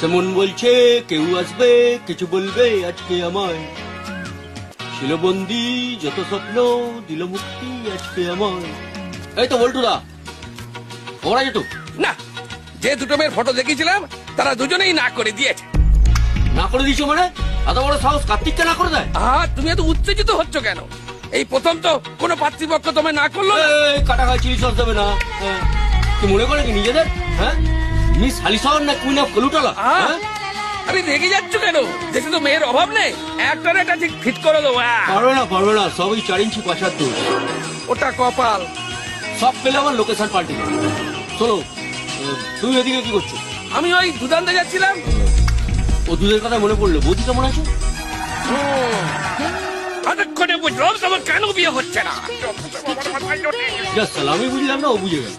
সেমন বলছে কেউ আসবে কিছু বলবে আজকে আমায়। ছিল বন্দি যত স্বপ্ন দিল মুক্তি আজকে আমায়। এই তো বল্টুদা ওরা যেত না যে দুটো মেয়ের ফটো দেখিয়েছিলাম তারা দুজনেই না করে দিয়েছে। না করে দিছো মানে? এত বড় সাহস কার্তিককে না করে দেয়? আহা তুমি এত উত্তেজিত হচ্ছ কেন? এই প্রথম তো কোনো পাতৃপক্ষ তোমায় না করল কাটা খায় চিলি সস দেবে না। হ্যাঁ। কি মনে করে কি নিজেদের? হ্যাঁ? মিস হালিশহর না কুইন অফ কলুটালা? হ্যাঁ? আরে রেগে যাচ্ছ কেন? দেশে তো মেয়ের অভাব নেই। একটা না একটা ঠিক ফিট করে দেবো। পারবে না পারবে না সবই চার ইঞ্চি পাঁচার দোষ ওটা কপাল। সব পেলে আমার লোকেশন পাল্টে চলো তুমি এদিকে কি করছ? আমি ওই দুদান্তে যাচ্ছিলাম। ও দুধের কথা মনে পড়ল। বৌদি কেমন আছে? এতক্ষণে বুঝলাম তোমার কেন বিয়ে হচ্ছে না। আমি বুঝলাম না ও বুঝে গেল।